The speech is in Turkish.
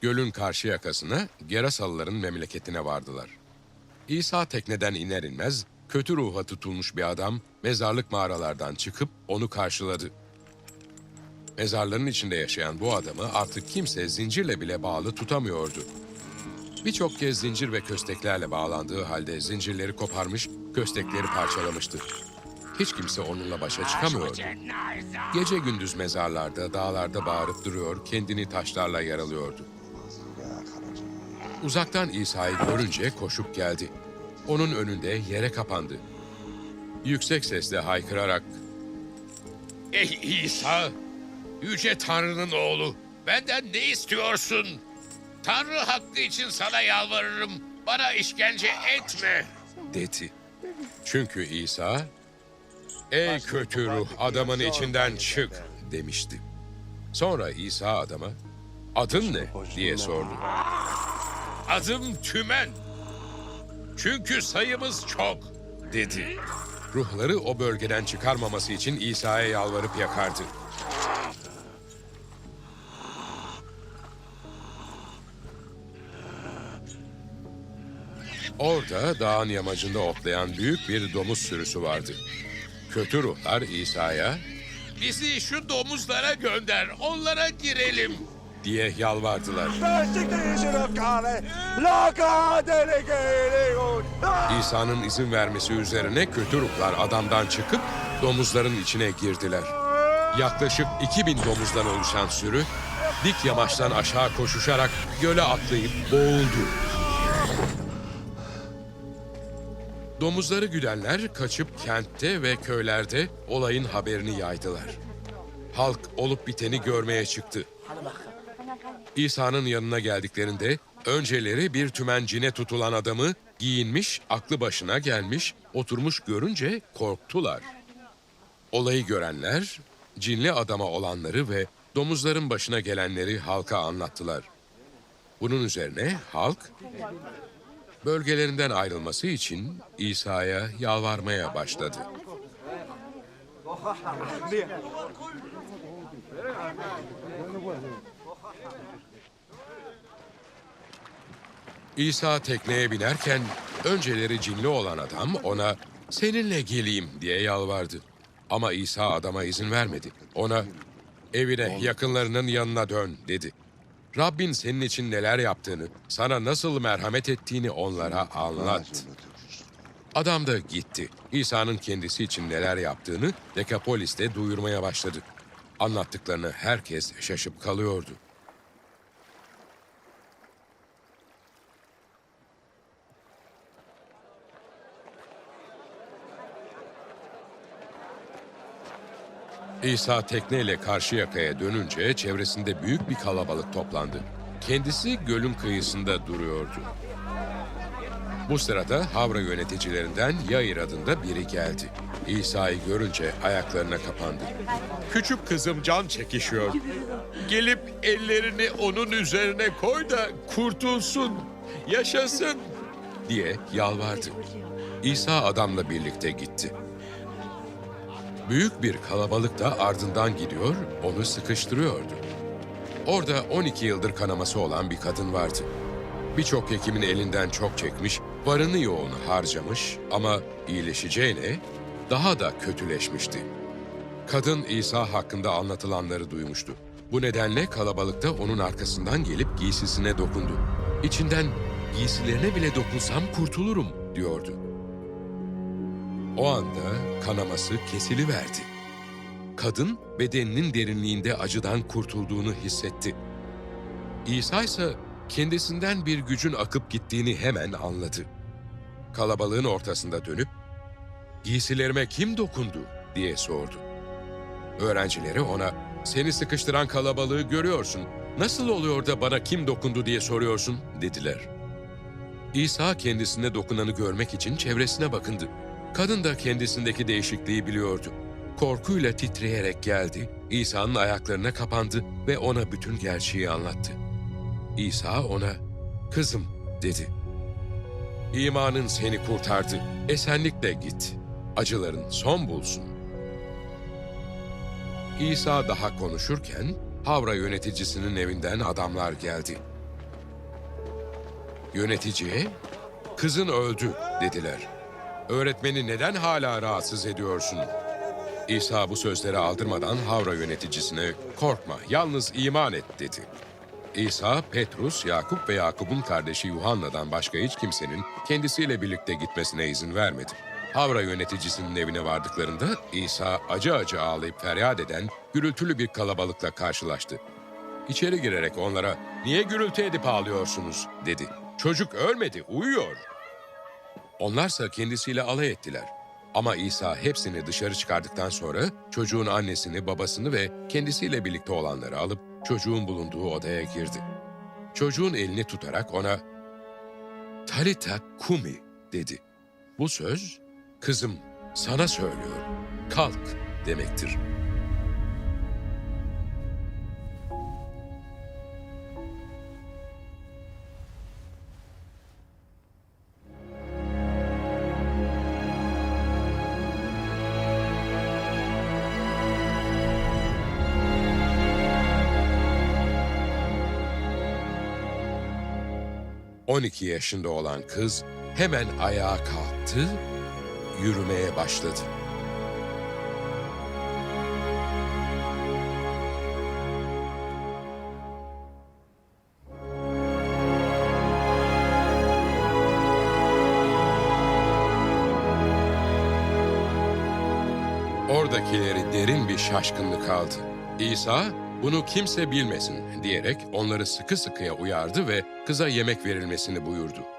Gölün karşı yakasına Gerasalıların memleketine vardılar. İsa tekneden iner inmez kötü ruha tutulmuş bir adam mezarlık mağaralardan çıkıp onu karşıladı. Mezarların içinde yaşayan bu adamı artık kimse zincirle bile bağlı tutamıyordu. Birçok kez zincir ve kösteklerle bağlandığı halde zincirleri koparmış, köstekleri parçalamıştı. Hiç kimse onunla başa çıkamıyordu. Gece gündüz mezarlarda, dağlarda bağırıp duruyor, kendini taşlarla yaralıyordu. Uzaktan İsa'yı görünce koşup geldi. Onun önünde yere kapandı. Yüksek sesle haykırarak, Ey İsa, Yüce Tanrı'nın oğlu, benden ne istiyorsun? Tanrı hakkı için sana yalvarırım, bana işkence etme. dedi. Çünkü İsa, ''Ey kötü ruh adamın içinden çık.'' demişti. Sonra İsa adama, ''Adın ne?'' diye sordu. Adım Tümen. Çünkü sayımız çok. dedi. Ruhları o bölgeden çıkarmaması için İsa'ya yalvarıp yakardı. Orada dağın yamacında otlayan büyük bir domuz sürüsü vardı. Kötü ruhlar İsa'ya Bizi şu domuzlara gönder, onlara girelim. Diye yalvardılar. İsa'nın izin vermesi üzerine kötü ruhlar adamdan çıkıp domuzların içine girdiler. Yaklaşık 2000 domuzdan oluşan sürü dik yamaçtan aşağı koşuşarak göle atlayıp boğuldu. Domuzları güdenler kaçıp kentte ve köylerde olayın haberini yaydılar. Halk olup biteni görmeye çıktı. İsa'nın yanına geldiklerinde önceleri bir tümencine tutulan adamı giyinmiş, aklı başına gelmiş, oturmuş görünce korktular. Olayı görenler cinli adama olanları ve domuzların başına gelenleri halka anlattılar. Bunun üzerine halk bölgelerinden ayrılması için İsa'ya yalvarmaya başladı. İsa tekneye binerken önceleri cinli olan adam ona seninle geleyim diye yalvardı. Ama İsa adama izin vermedi. Ona evine yakınlarının yanına dön dedi. Rabbin senin için neler yaptığını, sana nasıl merhamet ettiğini onlara anlat. Adam da gitti. İsa'nın kendisi için neler yaptığını Dekapolis'te duyurmaya başladı. Anlattıklarını herkes şaşıp kalıyordu. İsa tekneyle karşı yakaya dönünce çevresinde büyük bir kalabalık toplandı. Kendisi gölün kıyısında duruyordu. Bu sırada Havra yöneticilerinden Yair adında biri geldi. İsa'yı görünce ayaklarına kapandı. Küçük kızım can çekişiyor. Gelip ellerini onun üzerine koy da kurtulsun, yaşasın. diye yalvardı. İsa adamla birlikte gitti. Büyük bir kalabalık da ardından gidiyor, onu sıkıştırıyordu. Orada 12 yıldır kanaması olan bir kadın vardı. Birçok hekimin elinden çok çekmiş, varını yoğunu harcamış ama iyileşeceğine daha da kötüleşmişti. Kadın İsa hakkında anlatılanları duymuştu. Bu nedenle kalabalıkta onun arkasından gelip giysisine dokundu. İçinden giysilerine bile dokunsam kurtulurum diyordu. O anda kanaması kesiliverdi. Kadın bedeninin derinliğinde acıdan kurtulduğunu hissetti. İsa ise kendisinden bir gücün akıp gittiğini hemen anladı. Kalabalığın ortasında dönüp "Giysilerime kim dokundu?" diye sordu. Öğrencileri ona "Seni sıkıştıran kalabalığı görüyorsun. Nasıl oluyor da bana kim dokundu diye soruyorsun?" dediler. İsa kendisine dokunanı görmek için çevresine bakındı. Kadın da kendisindeki değişikliği biliyordu. Korkuyla titreyerek geldi, İsa'nın ayaklarına kapandı ve ona bütün gerçeği anlattı. İsa ona, "Kızım," dedi. "İmanın seni kurtardı. Esenlikle git. Acıların son bulsun." İsa daha konuşurken Havra yöneticisinin evinden adamlar geldi. Yöneticiye, kızın öldü dediler. Öğretmeni neden hala rahatsız ediyorsun? İsa bu sözleri aldırmadan Havra yöneticisine korkma, yalnız iman et dedi. İsa, Petrus, Yakup ve Yakup'un kardeşi Yuhanna'dan başka hiç kimsenin kendisiyle birlikte gitmesine izin vermedi. Havra yöneticisinin evine vardıklarında İsa acı acı ağlayıp feryat eden gürültülü bir kalabalıkla karşılaştı. İçeri girerek onlara "Niye gürültü edip ağlıyorsunuz?" dedi. "Çocuk ölmedi, uyuyor." Onlarsa kendisiyle alay ettiler. Ama İsa hepsini dışarı çıkardıktan sonra çocuğun annesini, babasını ve kendisiyle birlikte olanları alıp çocuğun bulunduğu odaya girdi. Çocuğun elini tutarak ona Talita kumi dedi. Bu söz kızım sana söylüyor. Kalk demektir. ...12 yaşında olan kız hemen ayağa kalktı, yürümeye başladı. Oradakileri derin bir şaşkınlık aldı. İsa, bunu kimse bilmesin diyerek onları sıkı sıkıya uyardı ve kıza yemek verilmesini buyurdu.